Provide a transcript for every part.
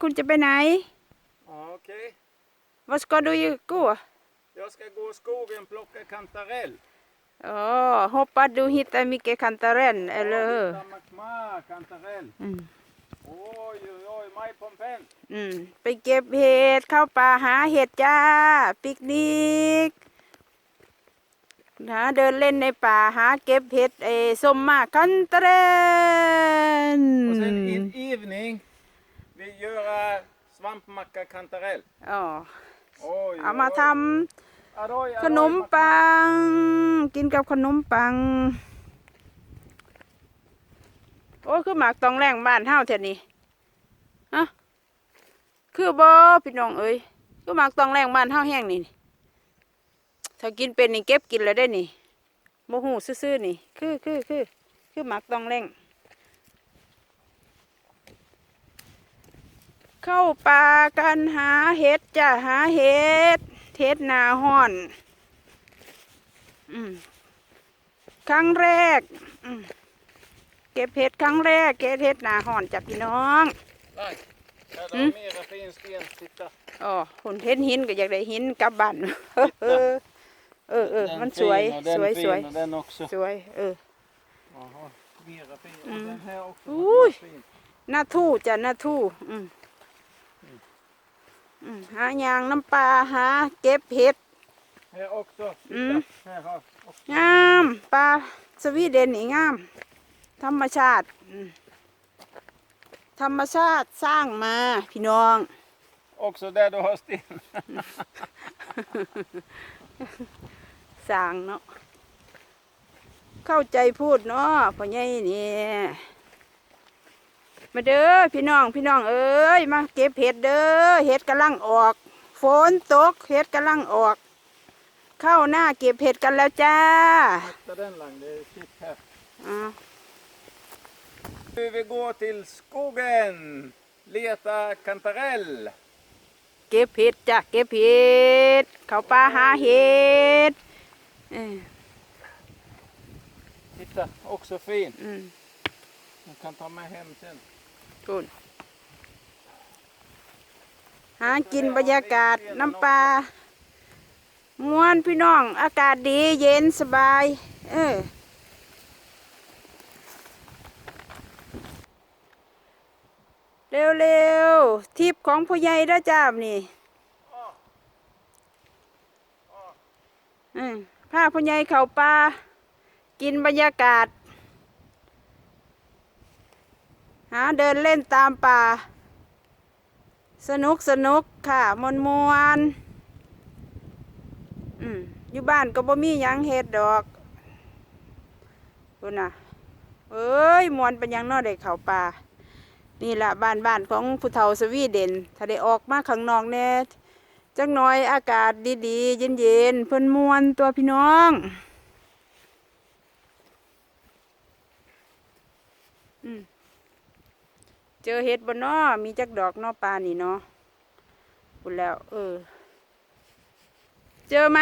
คุณจะไปไหน Okej. Vad ska du ju gå? Jag ska gå i skogen och plocka kantarell. Åh, hoppas du hittar mycket kantarell, eller hur? Ja, makma, kantarell. Mm. Oj, oj, oj, maj pompen. อืม ไปเก็บเห็ดเข้าป่าหาเห็ดจ้า ปิกนิกหาเดินเล่นในป่าหาเก็บเห็ดเออส้มมากคันตะเรน Och sen in evening, vi gör äh, svampmacka kantarell. อ๋อ Oj, เอามา oj, ท oj. ำ Aroy, ขนม aroy, ปัง กินกับขนมปัง โอ้ยคือหมากตองแรงบ้านเฮาแท้นี่ฮะคือบ่พี่น้องเอ้ยคือหมากตองแรงบ้านเฮาแห้งนี่ถ้ากินเป็นนี่เก็บกินแล้วได้นี่โมหูซื่อๆนี่ คือคือคือคือหมากตองแรง เข้าป่ากันหาเห็ดจ้ะหาเห็ดเห็ดหนาห้อนอืมครั้งแรกอืมเก็บเห็ดครั้งแรกเก็บเห็ดหนาห่อนจ้ะพี่น้อง Right. Här Mm. är mera fin sten, titta. อ๋อคนเห็นหินก็อยากได้หินกลับบ้านเออเออเออ Den มันสวย fin och den สวยสวย fin och den också. สวยเออ Jaha, mera fin. Mm. Och den här också. Oj. var fin. หน้าทู่จ้ะหน้าทู่อืมอืม หายางน้ำปลาหาเก็บเห็ด Här också. Titta. Mm. Här har också. งามปลาสวีเดนนี่งาม ธรรมชาติอืมธรรมชาติสร้างมาพี่น้อง Också där du har sten. สร้างเนาะเข้าใจพูดเนาะพ่อใหญ่นี่ มาเด้อพี่น้องพี่น้องเอ้ยมาเก็บเห็ดเด้อเห็ดกำลังออก ฝนตกเห็ดกำลังออก เข้าหน้าเก็บเห็ดกันแล้วจ้า Sätta den lang, det är sitt här. อ่า Nu vi går till skogen. Leta kantarell. เก็บเห็ดจ้ะเก็บเห็ดเข้าป่าหาเห็ดเออ Titta, också fin. อืม Man kan ta med hem sen. คุณหากินบรรยากาศน้ำปลาม่วนพี่น้อง อากาศดีเย็นสบาย เออเร็วๆทิปของพ่อใหญ่ด้จ้ามนี่อืมพาพ่อใหญ่เข้าป่ากินบรรยากาศ หาเดินเล่นตามป่า สนุกสนุกค่ะมวนมวนอืมอยู่บ้านก็บ่มีหยังเฮ็ดดอกคุณน่ะเอ้ยมวนเป็นยังนอได้เขาป่า นี่ละบ้านบ้านของผู้เฒ่าสวีเดน ถ้าได้ออกมาข้างนอกแน่จักหน่อยอากาศดีๆ เย็นๆเพิ่นมวนตัวพี่น้องอืม เจอเห็ดบนนอมีจักดอกนอปลานี่เนาะคุดแล้ว เออ เจอไหม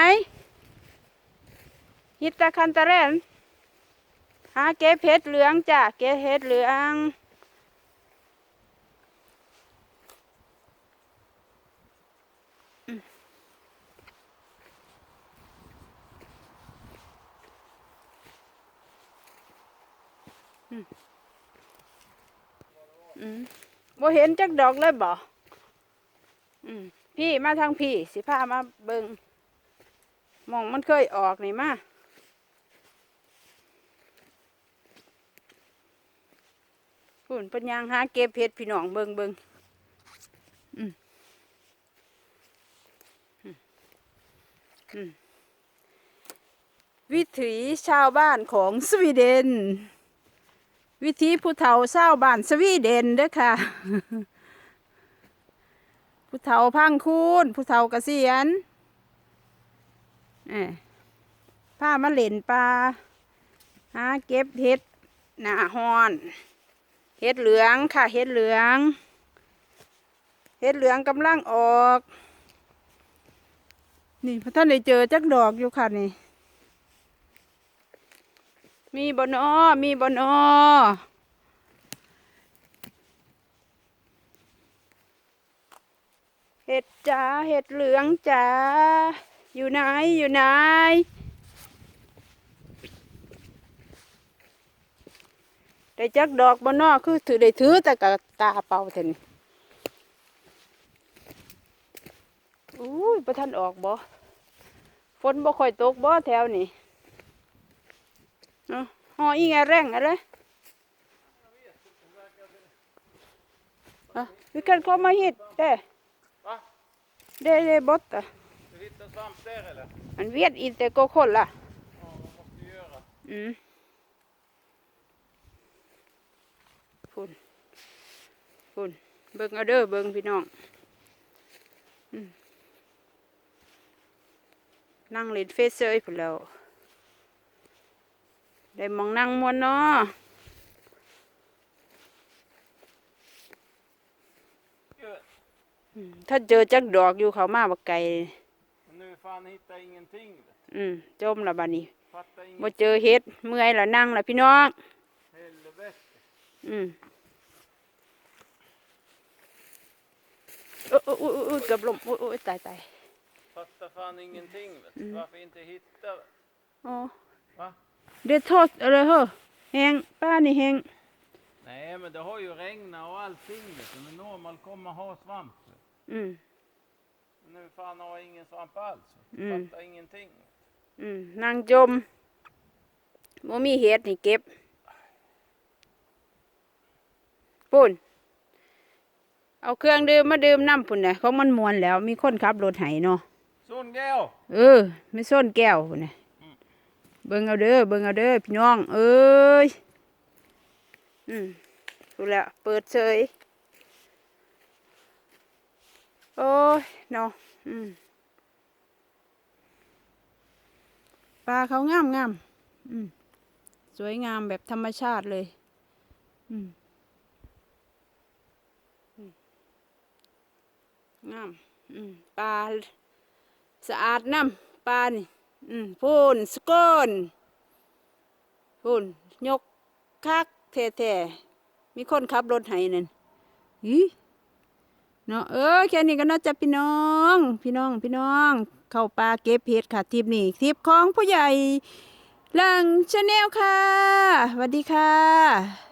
ฮิตตะคันตะเรนหาเก็บเห็ดเหลืองจ้ะเก็บเห็ดเหลืองอืม อืมบ่เห็นจักดอกเลยบ่อืมพี่มาทางพี่ สิพามาเบิงมองมันเคยออกนี่มาพุ่นปัญญางหาเก็บเห็ดพี่น้องเบิงเบิงอืมอืมวิถีชาวบ้านของสวีเดน วิธีผู้เฒ่าเศร้าบ้านสวีเดนเด้อค่ะ ผู้เฒ่าพังคูนผู้เฒ่าเกษียณเอ้ยผ้ามาเล่นปลาหาเก็บเห็ดหน้าฮอนเห็ดเหลืองค่ะเห็ดเหลืองเห็ดเหลืองกำลังออก นี่พระท่านได้เจอจักดอกอยู่ค่ะนี่ มีบนอมีบนอเห็ดจ๋าเห็ดเหลืองจ๋าอยู่ไหนอยู่ไหนได้จักดอกบ่นอคือถือได้ถือแต่กะตาเป่าเท่านี้อุ้ยประทันออกบ่ฝนบ่ค่อยตกบ่แถวนี้ เนาะหออีแงแรงอะไร Ja, vi kan komma hit. Det, Va? det är borta. Ska vi hitta svamp där eller? Han vet inte, gå och kolla. Ja, vad måste vi göra? Mm. Phun. Phun. เบิ่งเอาเด้อเบิ่งพี่น้องอืมนั่งเล่นเฟซเซยพุ่นแล้ว ได้หมองนั่งมวนเนาะ Ja, อืมถ้าเจอจักดอกอยู่เขามาบักไก่ men nu fan hittar jag ingenting. vet อืมจมละบานี้ du. Fattar บ่ inget. เจอเฮ็ดเมื่อยละนั่งละพี่น้อง Helvete. อืมโอ้โอ้โอ้โอ้เกือบล้มโอ้โอ้ตายตาย Fattar fan ingenting. Vet du. Mm. Varför inte hitta? อ๋อ Va? เด็ดทอดอะไรเหรอแหงป้านี่แหง Nej, men det har ju regnat och allting. Vet du. Men normal kommer ha svamp. vet du. อืม Men nu fan har jag ingen svamp alls. vet du. Mm. Fattar ingenting. อืมนางจมบ่มีเฮ็ดนี่เก็บปุ่น เอาเครื่องดื่มมาดื่มน้ำพุ่นน่ะของมันมวนแล้ว มีคนขับรถไห้เนาะ Sån gäll! เออ ไม่ส้นแก้วพุ่นน่ะอืม เบิ่งเอาเด้อเบิ่งเอาเด้อพี่น้อง เอ้ยอืมดูแลวเปิดเฉยโอ้ยเนาะอืมปลาเขางามงามอืมสวยงามแบบธรรมชาติเลย อืมอืมงาม อืมปลาสะอาดน้ำปลานี่ อืมพูนสกอนพูนยกคักแท้ๆมีคนขับรถให้นั่นอีเนาะเออแค่นี้ก็น่าจะพี่น้อง พี่น้องพี่น้อง เข้าป่าเก็บเห็ดค่ะทิปนี้ทิปของผู้ใหญ่หลังชาแนลค่ะสวัสดีค่ะ